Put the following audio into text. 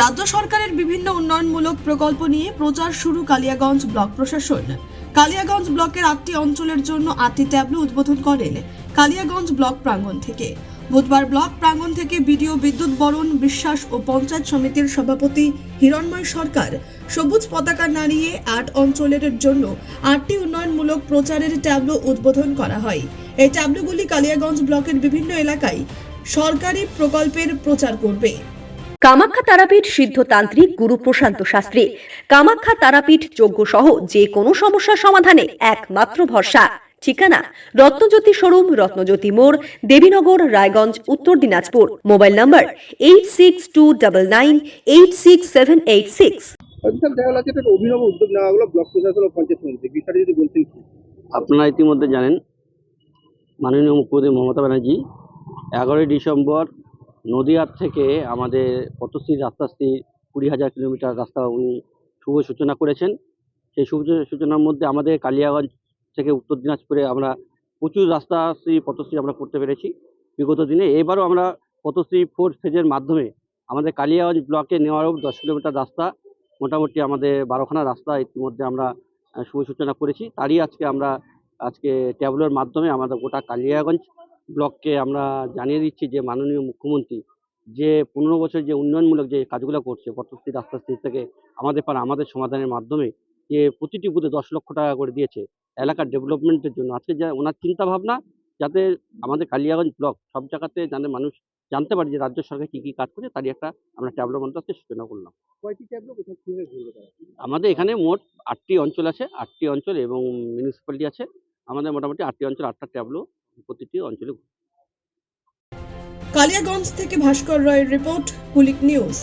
রাজ্য সরকারের বিভিন্ন উন্নয়নমূলক প্রকল্প নিয়ে প্রচার শুরু কালিয়াগঞ্জ ব্লক প্রশাসন। কালিয়াগঞ্জ ব্লকের আটটি অঞ্চলের জন্য আটটি ট্যাবলো উদ্বোধন করেন কালিয়াগঞ্জ ব্লক প্রাঙ্গণ থেকে। বুধবার ব্লক প্রাঙ্গণ থেকে বিডিও বিদ্যুৎ বরণ, বিশ্বাস ও পঞ্চায়েত সমিতির সভাপতি হিরণময় সরকার সবুজ পতাকা নাড়িয়ে আট অঞ্চলের জন্য আটটি উন্নয়নমূলক প্রচারের ট্যাবলো উদ্বোধন করা হয়। এই ট্যাবলোগুলি কালিয়াগঞ্জ ব্লকের বিভিন্ন এলাকায় সরকারি প্রকল্পের প্রচার করবে। কামাখ্যা তারাপীঠ সিদ্ধতান্ত্রিক গুরু প্রশান্ত শাস্ত্রী। কামাখ্যা তারাপীঠ যোগ্য সহ যে কোনো সমস্যার সমাধানে একমাত্র ভরসা। ঠিকানা রত্নজ্যোতি শোরুম রত্নজ্যোতি মোড় Debinagar Raiganj Uttar Dinajpur. Mobile number eight six two double nine eight six seven eight six sir দেখা যাচ্ছে একটা অভিনব উদ্যোগ নেওয়া হলো ব্লক প্রশাসন ও পঞ্চায়েত সমিতি বিষয়টা যদি বলতেন আপনারা ইতিমধ্যে জানেন মাননীয় মুখ্যমন্ত্রী মমতা ব্যানার্জি এগারোই ডিসেম্বর নদিয়ার থেকে আমাদের পথশ্রী রাস্তাশ্রী কুড়ি হাজার কিলোমিটার রাস্তা উনি শুভ সূচনা করেছেন। সেই শুভ সূচনার মধ্যে আমাদের কালিয়াগঞ্জ থেকে উত্তর দিনাজপুরে আমরা প্রচুর রাস্তাশ্রী, পথশ্রী আমরা করতে পেরেছি বিগত দিনে। এবারও আমরা পথশ্রী ফোর ফেজের মাধ্যমে আমাদের কালিয়াগঞ্জ ব্লকে নেওয়ারও দশ কিলোমিটার রাস্তা, মোটামুটি আমাদের বারোখানা রাস্তা ইতিমধ্যে আমরা শুভ সূচনা করেছি। তারই আজকে আমরা, আজকে ট্যাবলোর মাধ্যমে আমাদের গোটা কালিয়াগঞ্জ ব্লককে আমরা জানিয়ে দিচ্ছি যে মাননীয় মুখ্যমন্ত্রী যে পনেরো বছর যে উন্নয়নমূলক যে কাজগুলো করছে পথশ্রী রাস্তাশ্রী থেকে আমাদের পাড়া আমাদের সমাধানের মাধ্যমে যে প্রতিটি বুথে দশ লক্ষ টাকা করে দিয়েছে এলাকার ডেভেলপমেন্টের জন্য। আজকে যা ওনার চিন্তাভাবনা যাতে আমাদের কালিয়াগঞ্জ ব্লক সব জায়গাতে যাতে মানুষ জানতে পারে যে রাজ্য সরকার কী কী কাজ করছে তারই একটা আমরা মধ্যে আজকে সূচনা করলাম। কয়টি ট্যাবলো আমাদের এখানে মোট আটটি অঞ্চল আছে আটটি অঞ্চল এবং মিউনিসিপ্যালিটি আছে। আমাদের মোটামুটি আটটি অঞ্চল আটটা ট্যাবলো প্রতিটি অঞ্চলে কালিয়াগঞ্জ থেকে ভাস্কর রায়ের রিপোর্ট কুলিক নিউজ।